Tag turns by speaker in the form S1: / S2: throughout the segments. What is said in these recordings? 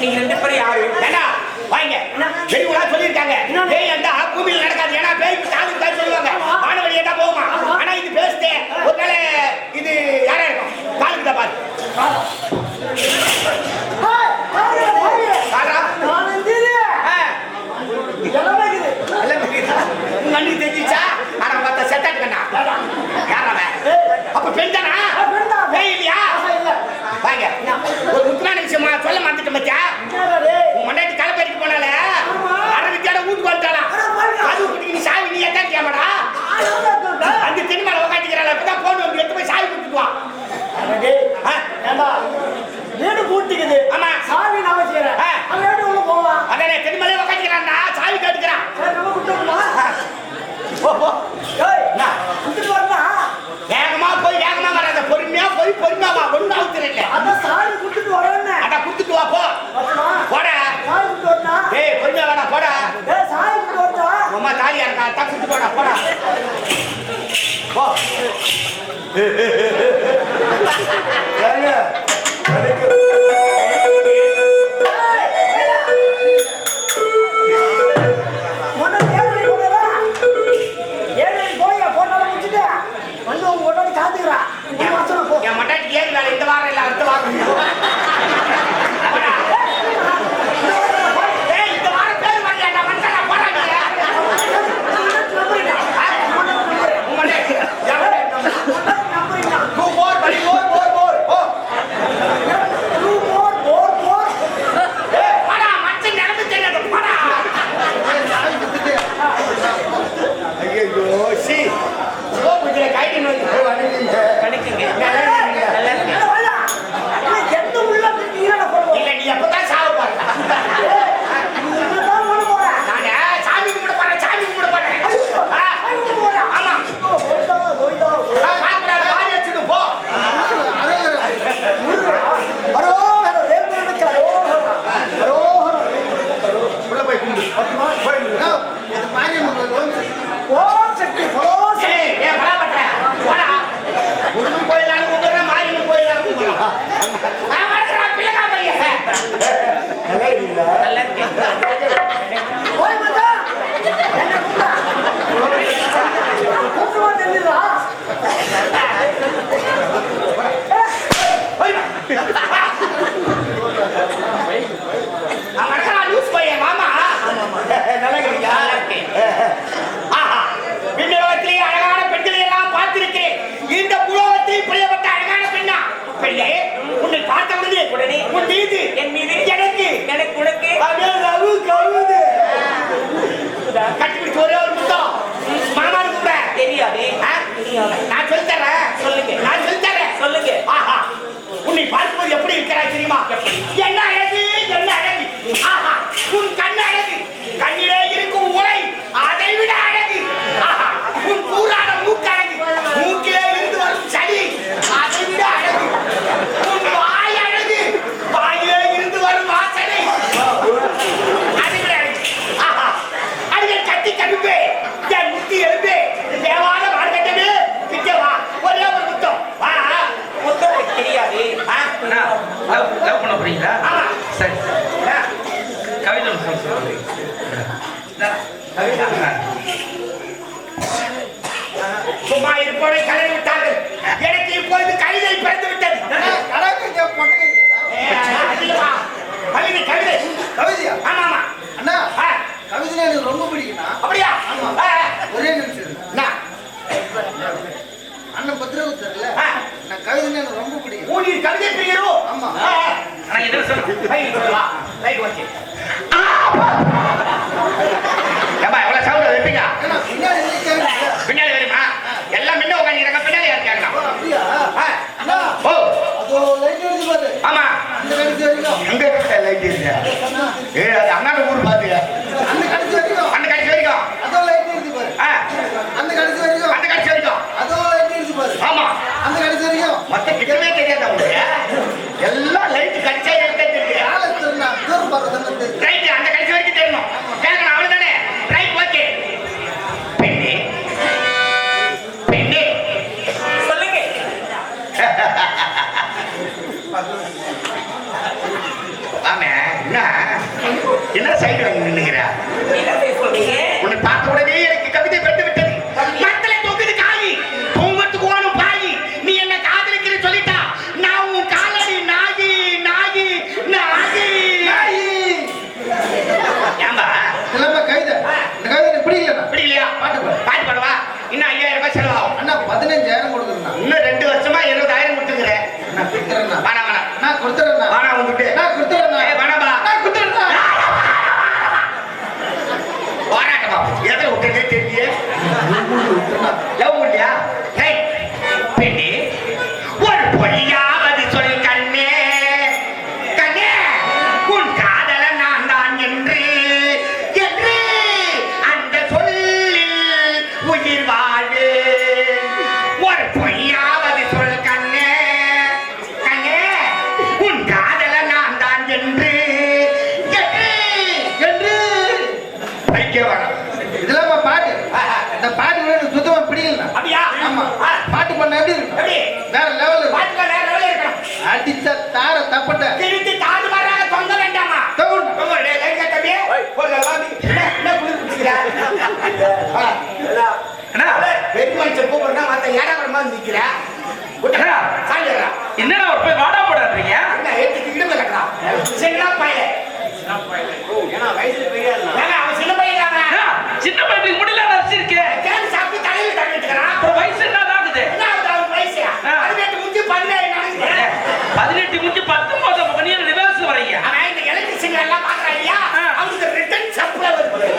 S1: நீங்க ரெண்டு பேரும் யாரு
S2: வேணா வாங்க வெளிவுலா சொல்லியிருக்காங்க பேய் அந்த பூமியில் நடக்காது ஏன்னா பேய் சாதுக்கு தான் சொல்லுவாங்க வானவழி தான் போகுமா ஆனா இது பேசுதே ஒருவேளை இது யாரா இருக்கும் காலுக்கு தான்
S3: நான்
S2: சொல்லி
S1: சொல்லுங்க.
S2: நான் சொல்லி தரேன்.
S1: சொல்லுங்க.
S2: ஆஹா. உன்னை பார்க்கும்போது எப்படி தெரியுமா? என்ன அழகு? என்ன அழகு? ஆஹா. உன் கண் அழகு.
S4: பிடிக்கணும்
S2: அப்படியா?
S4: ஒரே நிமிஷம் அண்ணன் பத்திரவு
S2: தெரியல.
S4: நான் கவிதை எனக்கு ரொம்ப பிடிக்கும்.
S2: ஓ நீ கவிதை
S4: ஆமா.
S5: நான் என்ன
S2: சொல்றேன் ரைட்
S4: சொல்லலாம் பின்னாடி
S2: வருமா? எல்லாம் முன்ன உட்காந்து இருக்க பின்னாடி இருக்காங்க
S4: ஓ அதோ லைட் எடுத்து பாரு. லைட் எடுத்து
S2: அங்க லைட் இல்லையா ஏ அது அண்ணாட ஊர் எல்லாம் லைட் கட்சியா
S4: எடுத்துருக்கு
S2: ரைட் அந்த கட்சி வரைக்கும் தெரியணும் கேட்கணும் அவ்வளவுதானே? ரைட் ஓகே பெண்ணு. பெண்ணு.
S1: சொல்லுங்க.
S2: ஆமே என்ன?
S1: என்ன சைடு வந்து
S2: உன்னை பார்க்க கூடவே பாட்டு பண்ண
S4: எப்படி
S2: இருக்கு
S4: வேற லெவல்
S2: பாட்டு வேற லெவல் இருக்கணும்.
S4: அடிச்ச தார தப்பட்ட.
S2: திருப்பி தாண்டு
S4: வர்றாங்க
S2: தொங்க வேண்டாமா? ஒரு என்ன பெரிய மனுஷன் கூப்பிடுறா மத்த ஏடா மாதிரி
S5: நிக்கிறேன்
S2: பதினெட்டு முடிஞ்சு
S5: பத்தொன்பது மணி ரிவர்ஸ் வரையா
S2: ஆனா இந்த எலக்ட்ரிஷன் எல்லாம்
S5: பாக்குறாங்க
S2: அவருக்கு ரிட்டர்ன் சப்ளை வருது.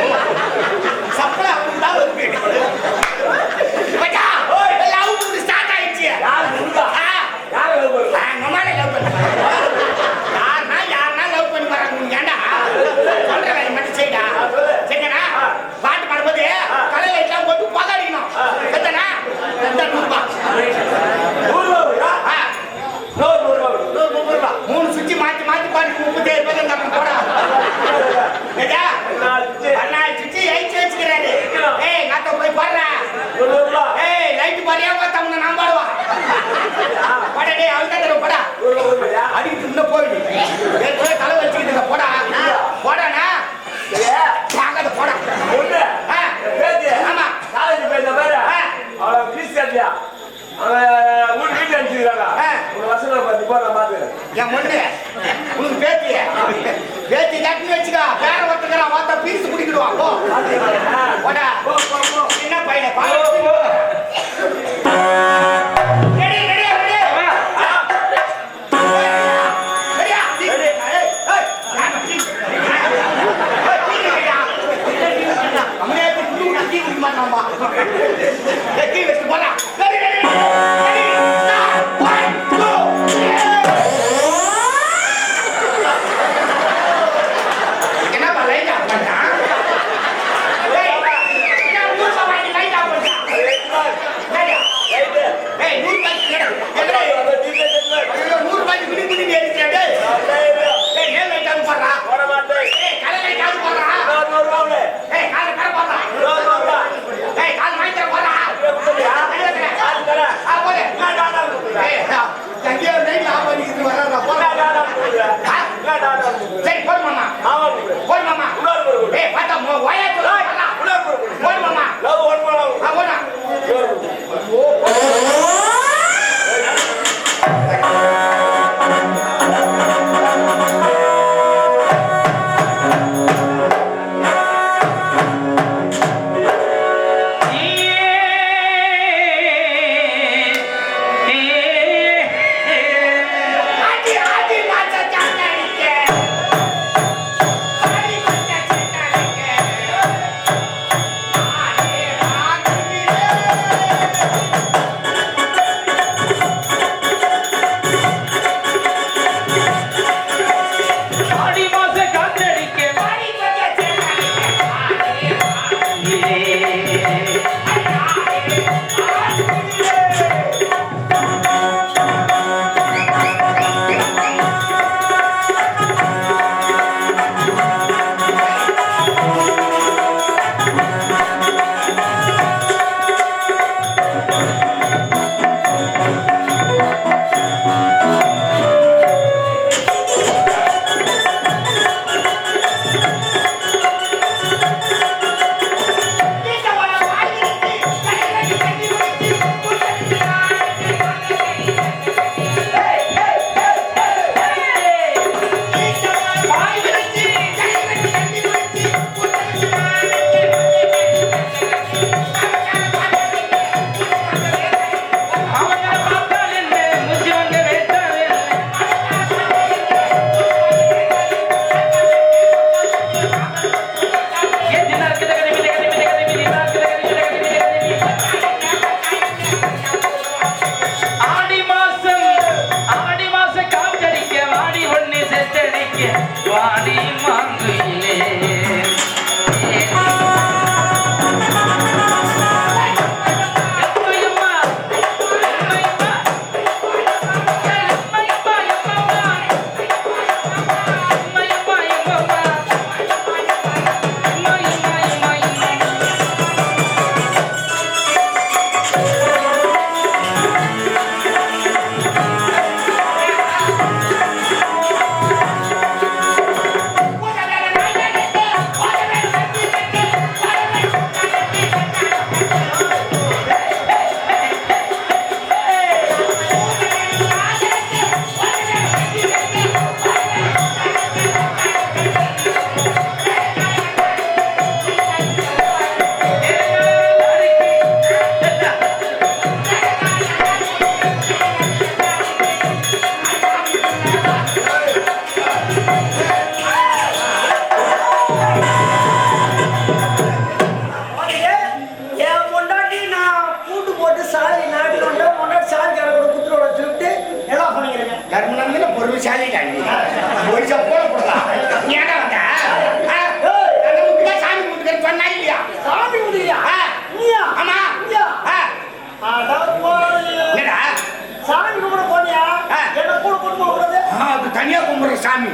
S2: ஒரு சாமி.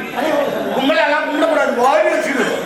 S2: கும்பலெல்லாம் கும்பிடக்கூடாது. வாரி
S5: வச்சுக்கணும்